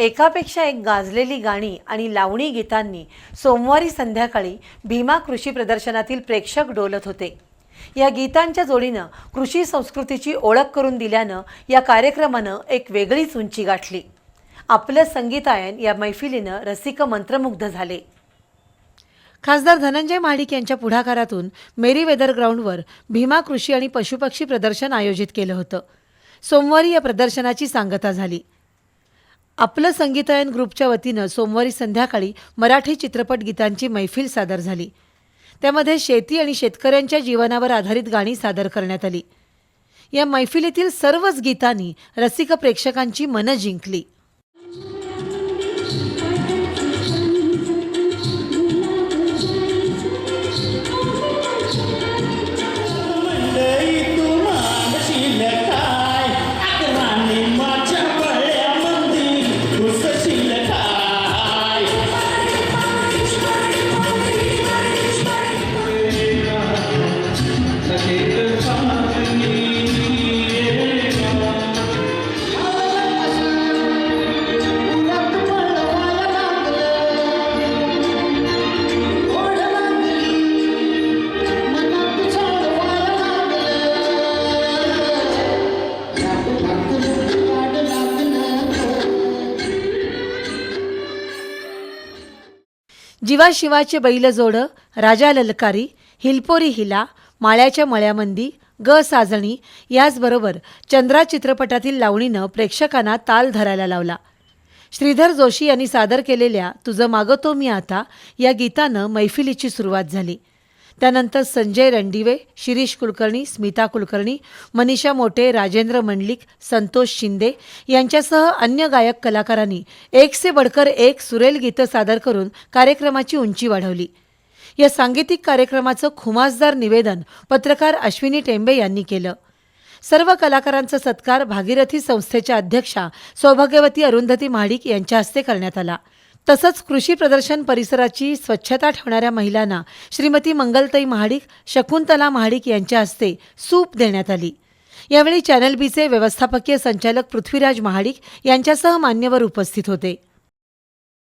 एकापेक्षा एक गाजलेली गाणी आणि लावणी गीतांनी सोमवारी संध्याकाळी भीमा कृषी प्रदर्शनातील प्रेक्षक डोलत होते. या गीतांच्या जोडीनं कृषी संस्कृतीची ओळख करून दिल्यानं या कार्यक्रमानं एक वेगळीच उंची गाठली. आपलं संगीतायन या मैफिलीनं रसिक मंत्रमुग्ध झाले. खासदार धनंजय महाडिक यांच्या पुढाकारातून मेरी वेदर ग्राउंडवर भीमा कृषी आणि पशुपक्षी प्रदर्शन आयोजित केलं होतं. सोमवारी या प्रदर्शनाची सांगता झाली. आपलं संगीतायन ग्रुपच्या वतीनं सोमवारी संध्याकाळी मराठी चित्रपट गीतांची मैफिल सादर झाली. त्यामध्ये शेती आणि शेतकऱ्यांच्या जीवनावर आधारित गाणी सादर करण्यात आली. या मैफिलीतील सर्वच गीतांनी रसिक प्रेक्षकांची मनं जिंकली. जिवा शिवाचे बैल जोड राजा ललकारी हिलपोरी हिला माळ्याच्या मळ्यामंदी ग साजणी याचबरोबर चंद्रा चित्रपटातील लावणीनं प्रेक्षकांना ताल धरायला लावला. श्रीधर जोशी यांनी सादर केलेल्या तुझं मागतो मी आता या गीतानं मैफिलीची सुरुवात झाली. त्यानंतर संजय रणदिवे शिरीष कुलकर्णी स्मिता कुलकर्णी मनीषा मोटे राजेंद्र मंडलिक संतोष शिंदे यांच्यासह अन्य गायक कलाकारांनी एक से बडकर एक सुरेल गीतं सादर करून कार्यक्रमाची उंची वाढवली. या सांगीतिक कार्यक्रमाचं खुमासदार निवेदन पत्रकार अश्विनी टेंबे यांनी केलं. सर्व कलाकारांचा सत्कार भागीरथी संस्थेच्या अध्यक्षा सौभाग्यवती अरुंधती महाडिक यांच्या हस्ते करण्यात आला. तसंच कृषी प्रदर्शन परिसराची स्वच्छता ठेवणाऱ्या महिलांना श्रीमती मंगलताई महाडिक शकुंतला महाडिक यांच्या हस्ते सूप देण्यात आली. यावेळी चॅनल बीचे व्यवस्थापकीय संचालक पृथ्वीराज महाडिक यांच्यासह मान्यवर उपस्थित होते.